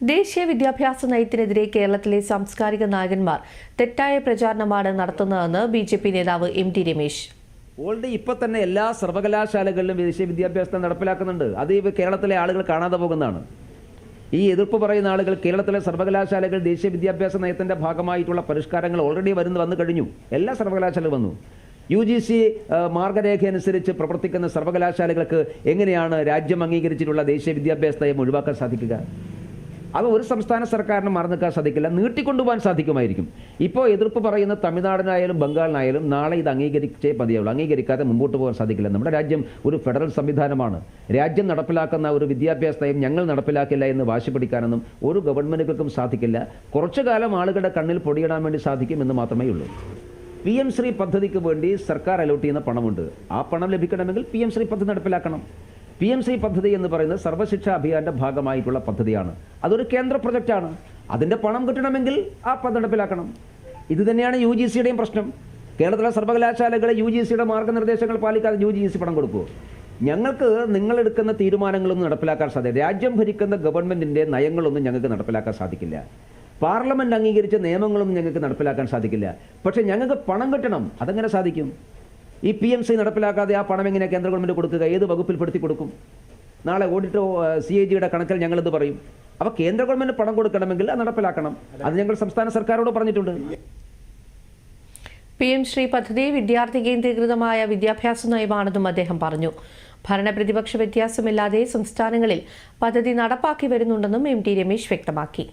ദേശീയ വിദ്യാഭ്യാസ നയത്തിനെതിരെ കേരളത്തിലെ സാംസ്കാരിക നായകന്മാർ തെറ്റായ പ്രചാരണമാണ് നടത്തുന്നതെന്ന് ബി ജെ പി നേതാവ് എം ടി രമേശ്. ഓൾറെഡി ഇപ്പൊ തന്നെ എല്ലാ സർവകലാശാലകളിലും ദേശീയ വിദ്യാഭ്യാസത്തെ നടപ്പിലാക്കുന്നുണ്ട്. അത് ഇപ്പോൾ കേരളത്തിലെ ആളുകൾ കാണാതെ പോകുന്നതാണ്. ഈ എതിർപ്പ് പറയുന്ന ആളുകൾ കേരളത്തിലെ സർവകലാശാലകൾ ദേശീയ വിദ്യാഭ്യാസ നയത്തിന്റെ ഭാഗമായിട്ടുള്ള പരിഷ്കാരങ്ങൾ ഓൾറെഡി വരുന്നു വന്നു കഴിഞ്ഞു. എല്ലാ സർവകലാശാലകളും വന്നു. യു ജി സി മാർഗരേഖ അനുസരിച്ച് പ്രവർത്തിക്കുന്ന സർവകലാശാലകൾക്ക് എങ്ങനെയാണ് രാജ്യം അംഗീകരിച്ചിട്ടുള്ള ദേശീയ വിദ്യാഭ്യാസ നയം ഒഴിവാക്കാൻ സാധിക്കുക? അത് ഒരു സംസ്ഥാന സർക്കാരിന് മറന്നു നിൽക്കാൻ സാധിക്കില്ല നീട്ടിക്കൊണ്ടുപോകാൻ സാധിക്കുമായിരിക്കും. ഇപ്പോൾ എതിർപ്പ് പറയുന്ന തമിഴ്നാടിനായാലും ബംഗാളിനായാലും നാളെ ഇത് അംഗീകരിച്ചേ മതിയാവുള്ളൂ. അംഗീകരിക്കാതെ മുമ്പോട്ട് പോകാൻ സാധിക്കില്ല. നമ്മുടെ രാജ്യം ഒരു ഫെഡറൽ സംവിധാനമാണ്. രാജ്യം നടപ്പിലാക്കുന്ന ഒരു വിദ്യാഭ്യാസ നയം ഞങ്ങൾ നടപ്പിലാക്കില്ല എന്ന് വാശി പിടിക്കാനൊന്നും ഒരു ഗവൺമെന്റുകൾക്കും സാധിക്കില്ല. കുറച്ചു കാലം ആളുകളുടെ കണ്ണിൽ പൊടിയിടാൻ വേണ്ടി സാധിക്കും എന്ന് മാത്രമേ ഉള്ളൂ. പി എം ശ്രീ പദ്ധതിക്ക് വേണ്ടി സർക്കാർ അലോട്ട് ചെയ്യുന്ന പണമുണ്ട്. ആ പണം ലഭിക്കണമെങ്കിൽ പി എം ശ്രീ പദ്ധതി നടപ്പിലാക്കണം. പി എം സി പദ്ധതി എന്ന് പറയുന്നത് സർവശിക്ഷ അഭിയാന്റെ ഭാഗമായിട്ടുള്ള പദ്ധതിയാണ്. അതൊരു കേന്ദ്ര പ്രൊജക്റ്റാണ്. അതിന്റെ പണം കിട്ടണമെങ്കിൽ ആ പദ്ധതി നടപ്പിലാക്കണം ഇത് തന്നെയാണ് യു ജി സിയുടെയും പ്രശ്നം. കേരളത്തിലെ സർവകലാശാലകളെ യു ജി സിയുടെ മാർഗനിർദ്ദേശങ്ങൾ പാലിക്കാതെ യു ജി സി പണം കൊടുക്കുമോ ഞങ്ങൾക്ക് നിങ്ങളെടുക്കുന്ന തീരുമാനങ്ങളൊന്നും നടപ്പിലാക്കാൻ സാധിക്കില്ല രാജ്യം ഭരിക്കുന്ന ഗവൺമെന്റിന്റെ നയങ്ങളൊന്നും ഞങ്ങൾക്ക് നടപ്പിലാക്കാൻ സാധിക്കില്ല. പാർലമെന്റ് അംഗീകരിച്ച നിയമങ്ങളൊന്നും ഞങ്ങൾക്ക് നടപ്പിലാക്കാൻ സാധിക്കില്ല. പക്ഷേ ഞങ്ങൾക്ക് പണം കിട്ടണം. അതെങ്ങനെ സാധിക്കും? ഈ പി എം സി നടപ്പിലാക്കാതെ ആ പണം എങ്ങനെ കേന്ദ്ര ഗവൺമെന്റ് കൊടുക്കുക? ഏത് വകുപ്പിൽപ്പെടുത്തി കൊടുക്കും? നാളെ ഓഡിറ്റോ സി എ ജിയുടെ കണക്കിൽ ഞങ്ങളെന്ത് പറയും? അപ്പോൾ കേന്ദ്ര ഗവൺമെന്റ് പണം കൊടുക്കണമെങ്കിൽ അത് നടപ്പിലാക്കണം. അത് ഞങ്ങൾ സംസ്ഥാന സർക്കാരോട് പറഞ്ഞിട്ടുണ്ട്. പി എം ശ്രീ പദ്ധതി വിദ്യാർത്ഥി കേന്ദ്രീകൃതമായ വിദ്യാഭ്യാസ നയമാണെന്നും അദ്ദേഹം പറഞ്ഞു. ഭരണപ്രതിപക്ഷ വ്യത്യാസമില്ലാതെ സംസ്ഥാനങ്ങളിൽ പദ്ധതി നടപ്പാക്കി വരുന്നുണ്ടെന്നും എം ടി രമേശ് വ്യക്തമാക്കി.